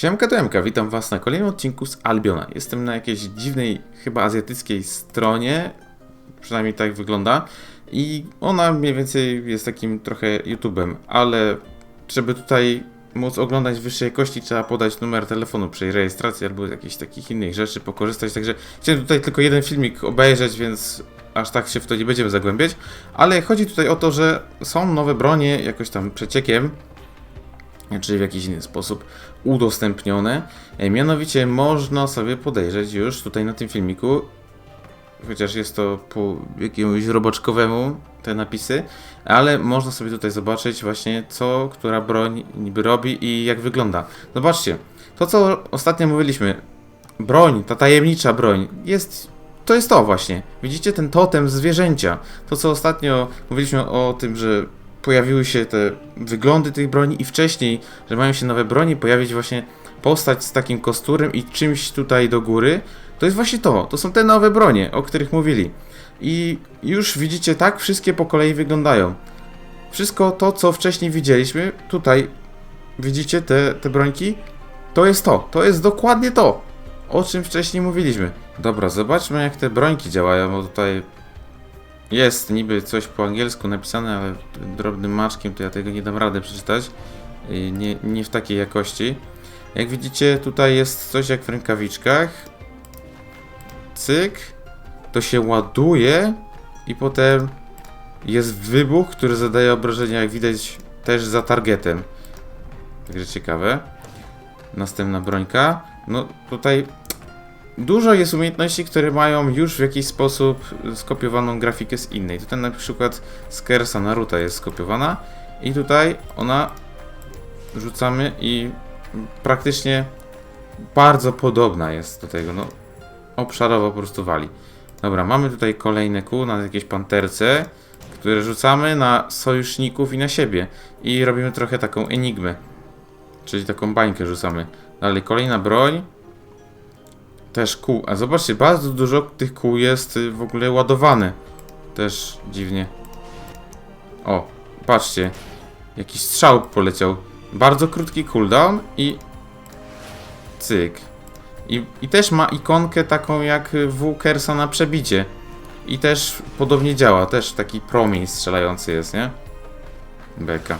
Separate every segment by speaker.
Speaker 1: Siemka to Emka, witam was na kolejnym odcinku z Albiona. Jestem na jakiejś dziwnej, chyba azjatyckiej stronie, przynajmniej tak wygląda. I ona mniej więcej jest takim trochę YouTube'em, ale żeby tutaj móc oglądać wyższej jakości, trzeba podać numer telefonu przy rejestracji albo jakichś takich innych rzeczy pokorzystać. Także chciałem tutaj tylko jeden filmik obejrzeć, więc aż tak się w to nie będziemy zagłębiać. Ale chodzi tutaj o to, że są nowe bronie jakoś tam przeciekiem, czy w jakiś inny sposób udostępnione. E, Mianowicie można sobie podejrzeć już tutaj na tym filmiku, chociaż jest to po jakiemuś roboczkowemu te napisy, ale można sobie tutaj zobaczyć właśnie co, która broń niby robi i jak wygląda. Zobaczcie, to co ostatnio mówiliśmy, broń, ta tajemnicza broń, jest to jest to właśnie. Widzicie ten totem zwierzęcia. To co ostatnio mówiliśmy o tym, że pojawiły się te wyglądy tych broni i wcześniej, że mają się nowe broni, pojawić właśnie postać z takim kosturem i czymś tutaj do góry. To jest właśnie to. To są te nowe bronie, o których mówili. I już widzicie, tak wszystkie po kolei wyglądają. Wszystko to, co wcześniej widzieliśmy, tutaj widzicie te, te brońki, to jest to. To jest dokładnie to, o czym wcześniej mówiliśmy. Dobra, zobaczmy jak te brońki działają, bo tutaj jest niby coś po angielsku napisane, ale drobnym maczkiem to ja tego nie dam rady przeczytać. Nie, nie w takiej jakości. Jak widzicie, tutaj jest coś jak w rękawiczkach. Cyk. To się ładuje i potem jest wybuch, który zadaje obrażenia, jak widać, też za targetem. Także ciekawe. Następna brońka. No tutaj dużo jest umiejętności, które mają już w jakiś sposób skopiowaną grafikę z innej. Tutaj na przykład z Kersa Naruto jest skopiowana i tutaj ona rzucamy i praktycznie bardzo podobna jest do tego. No, obszarowo po prostu wali. Dobra, mamy tutaj kolejne kół na jakieś panterce, które rzucamy na sojuszników i na siebie. I robimy trochę taką enigmę. Czyli taką bańkę rzucamy. Dalej, kolejna broń. Też kół. A zobaczcie, bardzo dużo tych kół jest y, w ogóle ładowane. Też dziwnie. O, patrzcie. Jakiś strzał poleciał. Bardzo krótki cooldown i... Cyk. I, I też ma ikonkę taką jak w Kersa na przebicie. I też podobnie działa. Też taki promień strzelający jest, nie? Beka.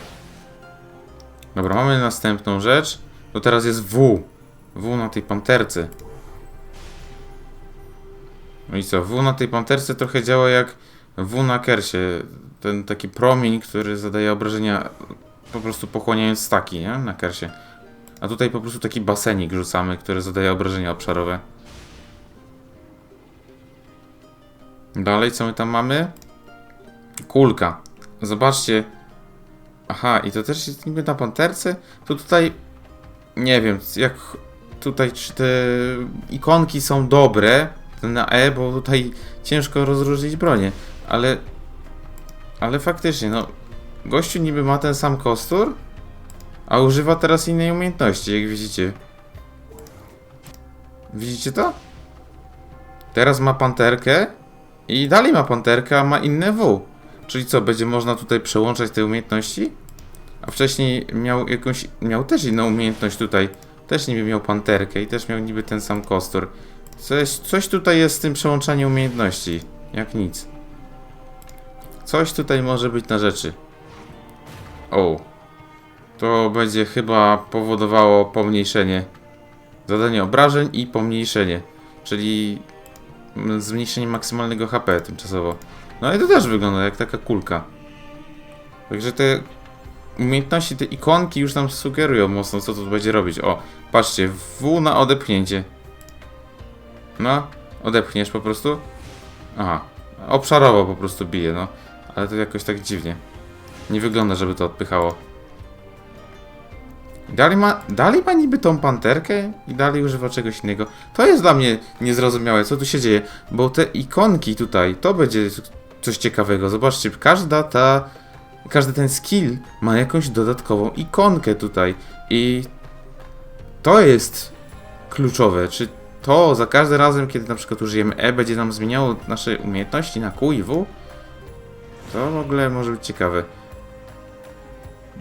Speaker 1: Dobra, mamy następną rzecz. To teraz jest W. W na tej panterce. No i co? W na tej panterce trochę działa jak W na Kersie. Ten taki promień, który zadaje obrażenia po prostu pochłaniając staki, nie? Na Kersie. A tutaj po prostu taki basenik rzucamy, który zadaje obrażenia obszarowe. Dalej, co my tam mamy? Kulka. Zobaczcie. Aha, i to też jest niby na panterce? To tutaj... Nie wiem, jak tutaj czy te ikonki są dobre na E, bo tutaj ciężko rozróżnić bronię, ale... Ale faktycznie, no... Gościu niby ma ten sam kostur, a używa teraz innej umiejętności, jak widzicie. Widzicie to? Teraz ma panterkę i dalej ma panterkę, a ma inne W. Czyli co, będzie można tutaj przełączać te umiejętności? A wcześniej miał jakąś, miał też inną umiejętność tutaj. Też niby miał panterkę i też miał niby ten sam kostur. Coś, coś tutaj jest z tym przełączaniem umiejętności. Jak nic. Coś tutaj może być na rzeczy. O. To będzie chyba powodowało pomniejszenie. Zadanie obrażeń i pomniejszenie. Czyli mm, zmniejszenie maksymalnego HP tymczasowo. No i to też wygląda jak taka kulka. Także te umiejętności, te ikonki już nam sugerują mocno, co to będzie robić. O, patrzcie, W na odepchnięcie. No, odepchniesz po prostu. Aha, obszarowo po prostu bije, no. Ale to jakoś tak dziwnie. Nie wygląda, żeby to odpychało. Dalej ma, dalej ma niby tą panterkę i dalej używa czegoś innego. To jest dla mnie niezrozumiałe, co tu się dzieje, bo te ikonki tutaj, to będzie coś ciekawego. Zobaczcie, każda ta, każdy ten skill ma jakąś dodatkową ikonkę tutaj i to jest kluczowe. Czy to za każdym razem, kiedy na przykład użyjemy E, będzie nam zmieniało nasze umiejętności na Q i W? To w ogóle może być ciekawe.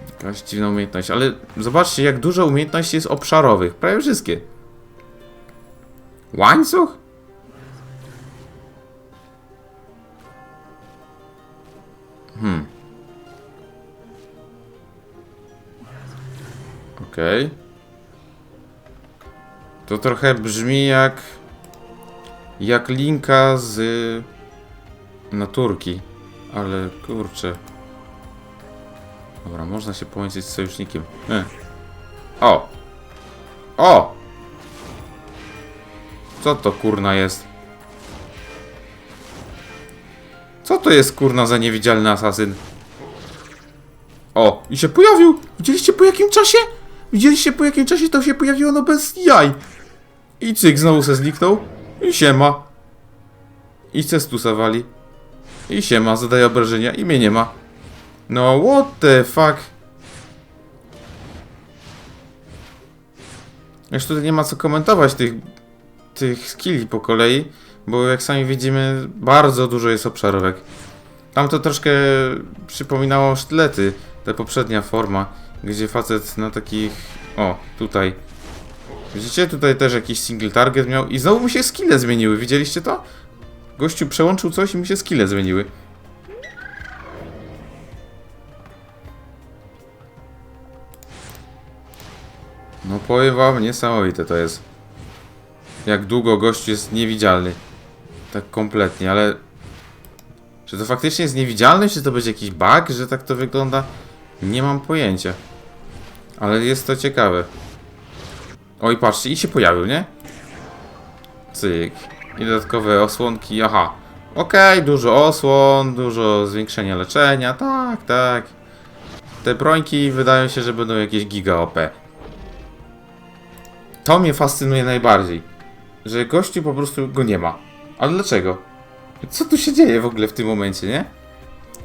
Speaker 1: Jakaś dziwna umiejętność, ale zobaczcie jak dużo umiejętności jest obszarowych. Prawie wszystkie. Łańcuch? Hmm. Okej. To trochę brzmi jak... Jak linka z... Naturki. Ale kurczę. Dobra, można się połączyć z sojusznikiem. E. O! O! Co to kurna jest? Co to jest kurna za niewidzialny asasyn? O! I się pojawił! Widzieliście po jakim czasie? Widzieliście po jakim czasie to się pojawiło no bez jaj! I cyk, znowu se zniknął. I siema. I cestusa wali. I siema, zadaje obrażenia i mnie nie ma. No, what the fuck? Już tutaj nie ma co komentować tych, tych skilli po kolei, bo jak sami widzimy, bardzo dużo jest obszarówek. Tam to troszkę przypominało sztylety, ta poprzednia forma, gdzie facet na takich... O, tutaj. Widzicie? Tutaj też jakiś single target miał i znowu mu się skille zmieniły, widzieliście to? Gościu przełączył coś i mu się skille zmieniły. No powiem wam, niesamowite to jest. Jak długo gościu jest niewidzialny. Tak kompletnie, ale... Czy to faktycznie jest niewidzialny, czy to będzie jakiś bug, że tak to wygląda? Nie mam pojęcia. Ale jest to ciekawe. Oj, patrzcie, i się pojawił, nie? Cyk. I dodatkowe osłonki, aha. Okej, dużo osłon, dużo zwiększenia leczenia, tak, tak. Te brońki wydają się, że będą jakieś giga OP. To mnie fascynuje najbardziej. Że gościu po prostu go nie ma. Ale dlaczego? Co tu się dzieje w ogóle w tym momencie, nie?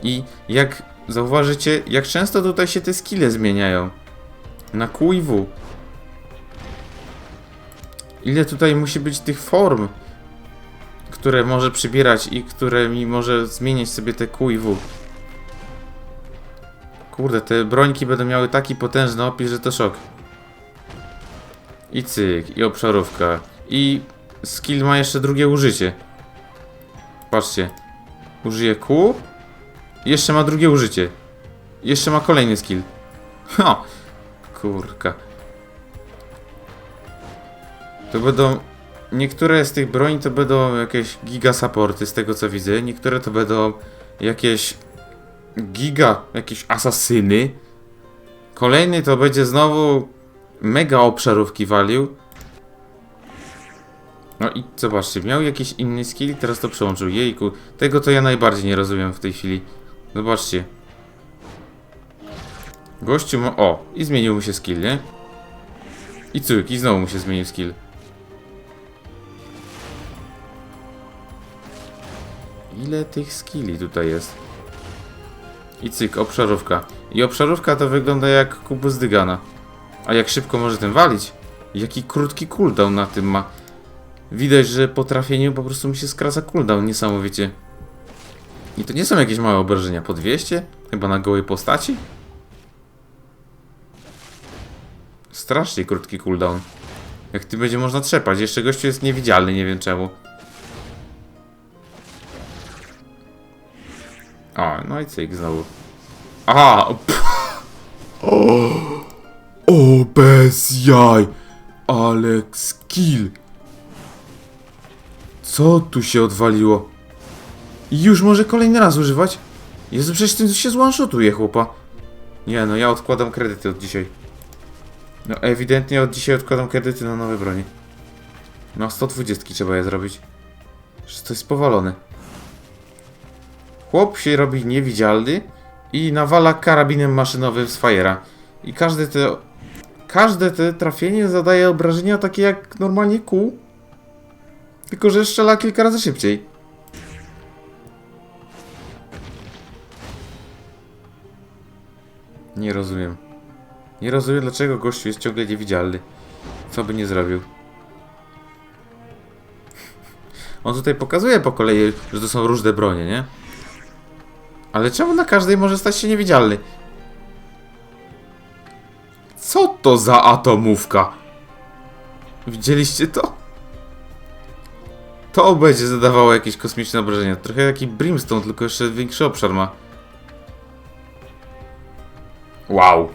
Speaker 1: I jak zauważycie, jak często tutaj się te skille zmieniają. Na Q i W. Ile tutaj musi być tych form, które może przybierać i które mi może zmieniać sobie te Q i W. Kurde, te brońki będą miały taki potężny opis, że to szok. I cyk, i obszarówka. I skill ma jeszcze drugie użycie. Patrzcie. Użyje Q. Jeszcze ma drugie użycie. Jeszcze ma kolejny skill. Ha! Kurka. To będą... Niektóre z tych broni to będą jakieś giga supporty z tego co widzę. Niektóre to będą jakieś giga, jakieś asasyny. Kolejny to będzie znowu mega obszarówki walił. No i zobaczcie, miał jakiś inny skill teraz to przełączył. Jejku, tego to ja najbardziej nie rozumiem w tej chwili. Zobaczcie. Gościu ma... O, i zmienił mu się skill, nie? I cyk, i znowu mu się zmienił skill. Ile tych skilli tutaj jest? I cyk, obszarówka. I obszarówka to wygląda jak kubus dygana. A jak szybko może tym walić? Jaki krótki cooldown na tym ma. Widać, że po trafieniu po prostu mi się skraca cooldown niesamowicie. I to nie są jakieś małe obrażenia. Po 200? Chyba na gołej postaci? Strasznie krótki cooldown. Jak ty będzie można trzepać. Jeszcze gościu jest niewidzialny, nie wiem czemu. O, no i cyk znowu. Aha! O, o bez jaj! Ale skill! Co tu się odwaliło? I już może kolejny raz używać? Jezu, przecież tym się złanshotuje, chłopa. Nie, no ja odkładam kredyty od dzisiaj. No ewidentnie od dzisiaj odkładam kredyty na nowe bronie. No 120 trzeba je zrobić. Przecież to jest powalone. Chłop się robi niewidzialny i nawala karabinem maszynowym z fajera. I każde te... Każde te trafienie zadaje obrażenia takie jak normalnie kół. Tylko, że strzela kilka razy szybciej. Nie rozumiem. Nie rozumiem, dlaczego gościu jest ciągle niewidzialny. Co by nie zrobił. On tutaj pokazuje po kolei, że to są różne bronie, nie? Ale czemu na każdej może stać się niewidzialny? Co to za atomówka? Widzieliście to? To będzie zadawało jakieś kosmiczne obrażenia. Trochę jak Brimstone, tylko jeszcze większy obszar ma. Wow.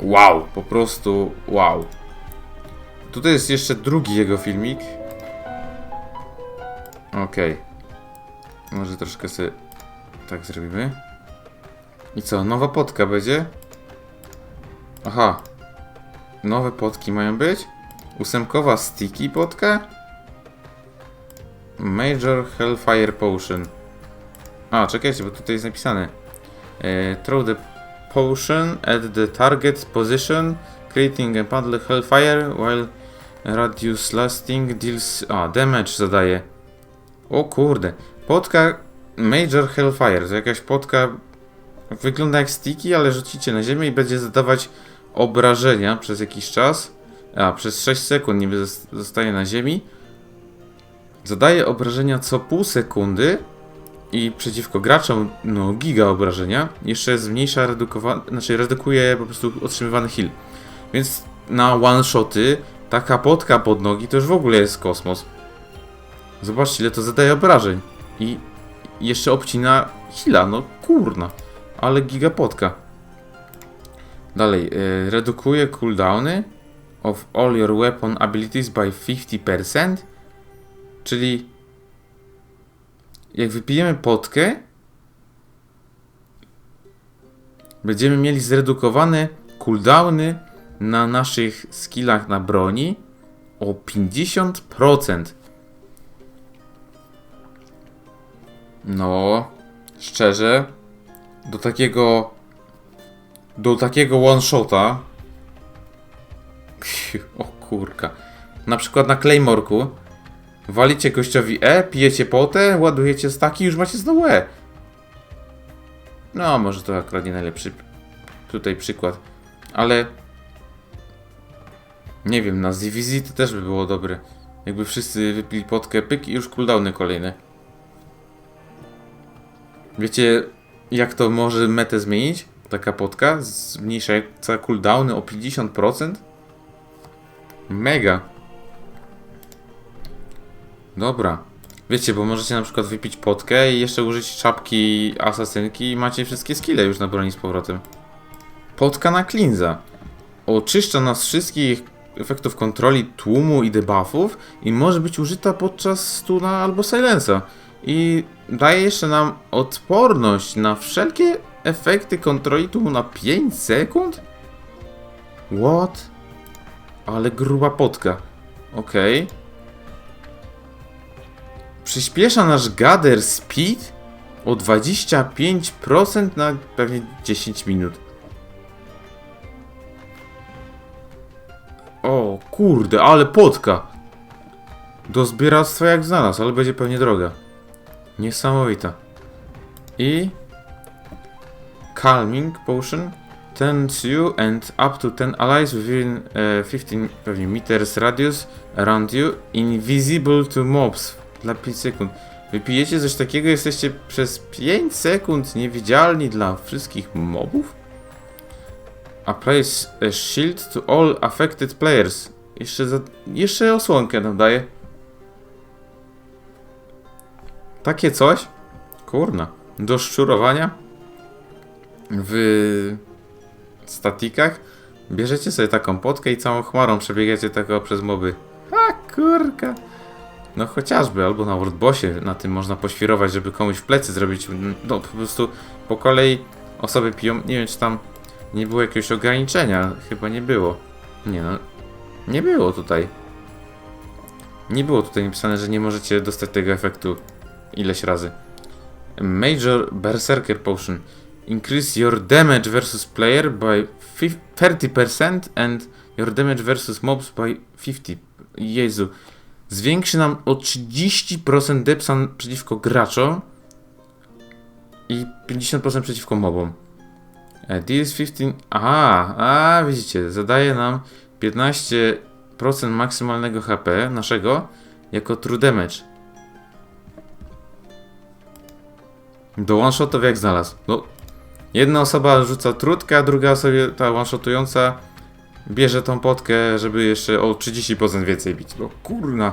Speaker 1: Wow, po prostu wow. Tutaj jest jeszcze drugi jego filmik. Okej. Może troszkę sobie tak zrobimy. I co, nowa potka będzie? Aha. Nowe potki mają być? Ósemkowa sticky potka? Major Hellfire Potion. A, czekajcie, bo tutaj jest napisane. E, throw the potion at the target position, creating a bundle Hellfire while radius lasting deals... A, damage zadaje. O kurde. Potka Major Hellfire. To jakaś potka... Wygląda jak sticky, ale rzucicie na ziemię i będzie zadawać obrażenia przez jakiś czas. A, przez 6 sekund niby zos- zostaje na ziemi. Zadaje obrażenia co pół sekundy i przeciwko graczom, no giga obrażenia. Jeszcze zmniejsza redukowa... znaczy redukuje po prostu otrzymywany heal. Więc na one shoty taka potka pod nogi to już w ogóle jest kosmos. Zobaczcie ile to zadaje obrażeń. I jeszcze obcina heala, no kurna. Ale giga potka. Dalej, y, redukuje cooldowny of all your weapon abilities by 50%. Czyli jak wypijemy potkę, będziemy mieli zredukowane cooldowny na naszych skillach na broni o 50%. No, szczerze, do takiego do takiego one shota o kurka. Na przykład na Claymorku walicie gościowi E, pijecie potę, ładujecie staki i już macie znowu E. No, może to akurat nie najlepszy tutaj przykład, ale nie wiem, na ZVZ to też by było dobre. Jakby wszyscy wypili potkę, pyk i już cooldowny kolejne. Wiecie, jak to może metę zmienić? Taka potka zmniejsza cooldowny o 50%? Mega. Dobra. Wiecie, bo możecie na przykład wypić potkę i jeszcze użyć czapki asasynki i macie wszystkie skille już na broni z powrotem. Potka na cleansa. Oczyszcza nas wszystkich efektów kontroli tłumu i debuffów i może być użyta podczas stuna albo silensa. I daje jeszcze nam odporność na wszelkie efekty kontroli tłumu na 5 sekund? What? Ale gruba potka. Okej. Przyspiesza nasz gather speed o 25% na pewnie 10 minut. O kurde, ale potka. Do zbieractwa jak znalazł, ale będzie pewnie droga. Niesamowita. I Calming Potion turns you and up to 10 allies within e, 15 pewnie meters radius around you invisible to mobs dla 5 sekund. Wypijecie coś takiego, jesteście przez 5 sekund niewidzialni dla wszystkich mobów? Applies a shield to all affected players. Jeszcze, za, jeszcze osłonkę nam daje. Takie coś? Kurna. Do szczurowania? w statikach bierzecie sobie taką potkę i całą chmarą przebiegacie tego przez moby. A kurka. No chociażby, albo na World Bossie na tym można poświrować, żeby komuś w plecy zrobić. No po prostu po kolei osoby piją. Nie wiem, czy tam nie było jakiegoś ograniczenia. Chyba nie było. Nie no. Nie było tutaj. Nie było tutaj napisane, że nie możecie dostać tego efektu ileś razy. Major Berserker Potion. Increase your damage versus player by fif- 30% and your damage versus mobs by 50%. Jezu. Zwiększy nam o 30% depsa przeciwko graczom i 50% przeciwko mobom. E, Deals 15... Aha, a widzicie, zadaje nam 15% maksymalnego HP naszego jako true damage. Do one shotów jak znalazł. No, Jedna osoba rzuca trutkę, a druga sobie, ta one-shotująca, bierze tą potkę, żeby jeszcze o 30% więcej bić. No kurna.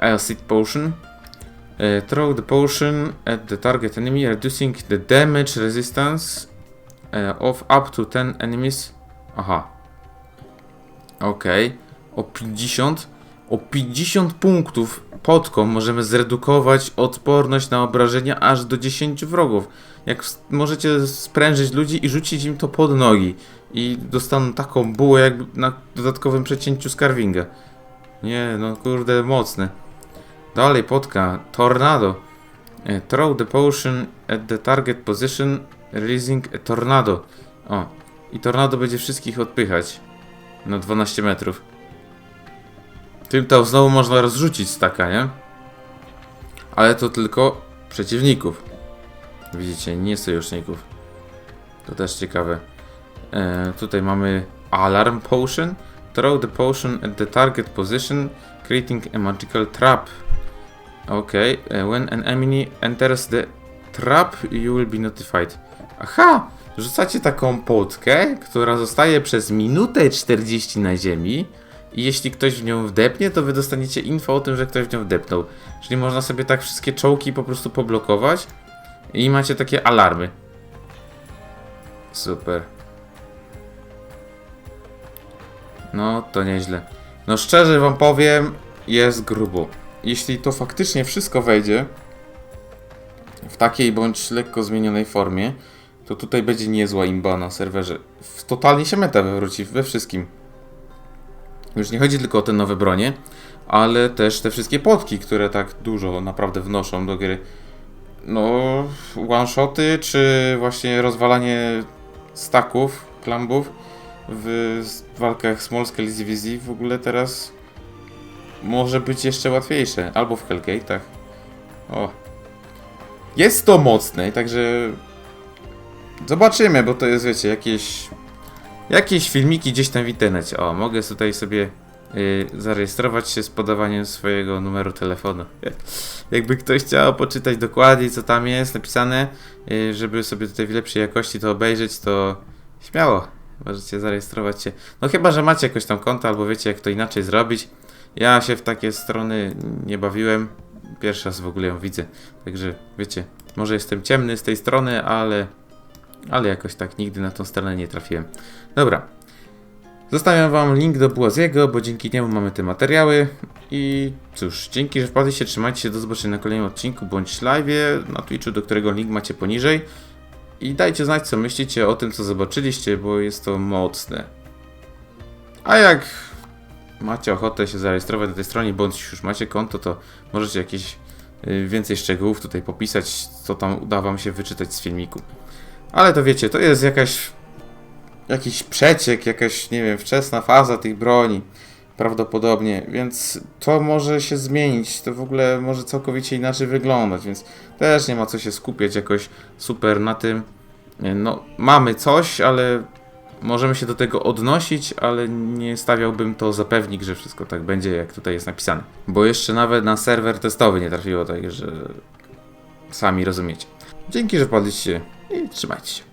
Speaker 1: Acid Potion. E, throw the potion at the target enemy, reducing the damage resistance e, of up to 10 enemies. Aha. Okej. O 50. O 50 punktów potką możemy zredukować odporność na obrażenia aż do 10 wrogów. Jak możecie sprężyć ludzi i rzucić im to pod nogi. I dostaną taką bułę jakby na dodatkowym przecięciu skarwinga. Nie, no kurde, mocne. Dalej, potka. Tornado. E, Throw the potion at the target position, releasing a tornado. O, i tornado będzie wszystkich odpychać. Na 12 metrów. Tym to znowu można rozrzucić staka, nie? Ale to tylko przeciwników. Widzicie, nie sojuszników. To też ciekawe. E, tutaj mamy Alarm Potion. Throw the potion at the target position, creating a magical trap. Okay, uh, when an enemy enters the trap, you will be notified. Aha! Rzucacie taką potkę, która zostaje przez minutę 40 na ziemi i jeśli ktoś w nią wdepnie, to wy dostaniecie info o tym, że ktoś w nią wdepnął. Czyli można sobie tak wszystkie czołki po prostu poblokować i macie takie alarmy. Super. No, to nieźle. No szczerze wam powiem, jest grubo. Jeśli to faktycznie wszystko wejdzie w takiej bądź lekko zmienionej formie, to tutaj będzie niezła imba na serwerze. W- Totalnie się meta wywróci we wszystkim. Już nie chodzi tylko o te nowe bronie, ale też te wszystkie potki, które tak dużo naprawdę wnoszą do gry. No, one-shoty, czy właśnie rozwalanie staków, klambów w walkach Small Scale Division w ogóle teraz może być jeszcze łatwiejsze. Albo w Hellgate'ach. O. Jest to mocne, także zobaczymy, bo to jest, wiecie, jakieś jakieś filmiki gdzieś tam w internecie. O, mogę tutaj sobie y, zarejestrować się z podawaniem swojego numeru telefonu. Jakby ktoś chciał poczytać dokładnie, co tam jest napisane, y, żeby sobie tutaj w lepszej jakości to obejrzeć, to śmiało. Możecie zarejestrować się. No chyba, że macie jakoś tam konto, albo wiecie, jak to inaczej zrobić. Ja się w takie strony nie bawiłem. Pierwszy raz w ogóle ją widzę. Także wiecie, może jestem ciemny z tej strony, ale, ale jakoś tak nigdy na tą stronę nie trafiłem. Dobra. Zostawiam Wam link do Błaziego, bo dzięki niemu mamy te materiały. I cóż, dzięki, że wpadliście, trzymajcie się, do zobaczenia na kolejnym odcinku bądź live na Twitchu, do którego link macie poniżej. I dajcie znać, co myślicie o tym, co zobaczyliście, bo jest to mocne. A jak macie ochotę się zarejestrować na tej stronie, bądź już macie konto, to możecie jakieś y, więcej szczegółów tutaj popisać, co tam uda wam się wyczytać z filmiku. Ale to wiecie, to jest jakaś jakiś przeciek, jakaś, nie wiem, wczesna faza tych broni. Prawdopodobnie, więc to może się zmienić, to w ogóle może całkowicie inaczej wyglądać, więc też nie ma co się skupiać jakoś super na tym. No, mamy coś, ale możemy się do tego odnosić, ale nie stawiałbym to za pewnik, że wszystko tak będzie, jak tutaj jest napisane. Bo jeszcze nawet na serwer testowy nie trafiło, także sami rozumiecie. Dzięki, że padliście i trzymajcie się.